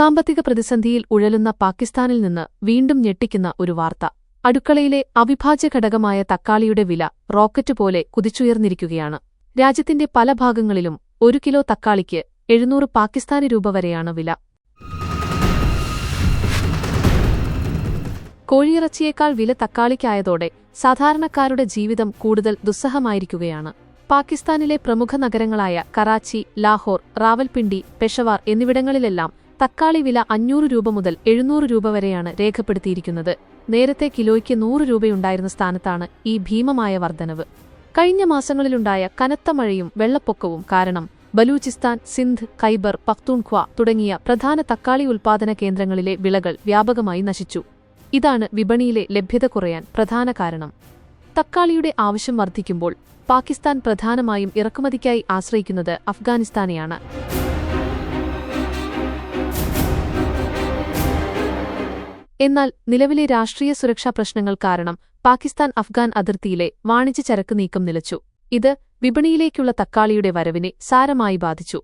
സാമ്പത്തിക പ്രതിസന്ധിയിൽ ഉഴലുന്ന പാകിസ്ഥാനിൽ നിന്ന് വീണ്ടും ഞെട്ടിക്കുന്ന ഒരു വാർത്ത. അടുക്കളയിലെ അവിഭാജ്യ ഘടകമായ തക്കാളിയുടെ വില റോക്കറ്റ് പോലെ കുതിച്ചുയർന്നിരിക്കുകയാണ്. രാജ്യത്തിന്റെ പല ഭാഗങ്ങളിലും ഒരു കിലോ തക്കാളിക്ക് എഴുന്നൂറ് പാകിസ്ഥാനി രൂപ വരെയാണ് വില. കോഴിയിറച്ചിയേക്കാൾ വില തക്കാളിക്കായതോടെ സാധാരണക്കാരുടെ ജീവിതം കൂടുതൽ ദുസ്സഹമായിരിക്കുകയാണ്. പാകിസ്ഥാനിലെ പ്രമുഖ നഗരങ്ങളായ കറാച്ചി ലാഹോർ റാവൽപിണ്ടി പെഷവാർ എന്നിവിടങ്ങളിലെല്ലാം തക്കാളി വില അഞ്ഞൂറ് രൂപ മുതൽ എഴുന്നൂറ് രൂപ വരെയാണ് രേഖപ്പെടുത്തിയിരിക്കുന്നത്. നേരത്തെ കിലോയ്ക്ക് നൂറ് രൂപയുണ്ടായിരുന്ന സ്ഥാനത്താണ് ഈ ഭീമമായ വർധനവ്. കഴിഞ്ഞ മാസങ്ങളിലുണ്ടായ കനത്ത മഴയും വെള്ളപ്പൊക്കവും കാരണം ബലൂചിസ്ഥാൻ സിന്ധ് ഖൈബർ പക്തൂൺഖ്വ തുടങ്ങിയ പ്രധാന തക്കാളി ഉൽപ്പാദന കേന്ദ്രങ്ങളിലെ വിളകൾ വ്യാപകമായി നശിച്ചു. ഇതാണ് വിപണിയിലെ ലഭ്യത കുറയാൻ പ്രധാന കാരണം. തക്കാളിയുടെ ആവശ്യം വർദ്ധിക്കുമ്പോൾ പാകിസ്ഥാൻ പ്രധാനമായും ഇറക്കുമതിക്കായി ആശ്രയിക്കുന്നത് അഫ്ഗാനിസ്ഥാനെയാണ്. എന്നാൽ നിലവിലെ രാഷ്ട്രീയ സുരക്ഷാ പ്രശ്നങ്ങൾ കാരണം പാകിസ്ഥാൻ അഫ്ഗാൻ അതിർത്തിയിലെ വാണിജ്യ ചരക്ക് നീക്കം നിലച്ചു. ഇത് വിപണിയിലേക്കുള്ള തക്കാളിയുടെ വരവിനെ സാരമായി ബാധിച്ചു.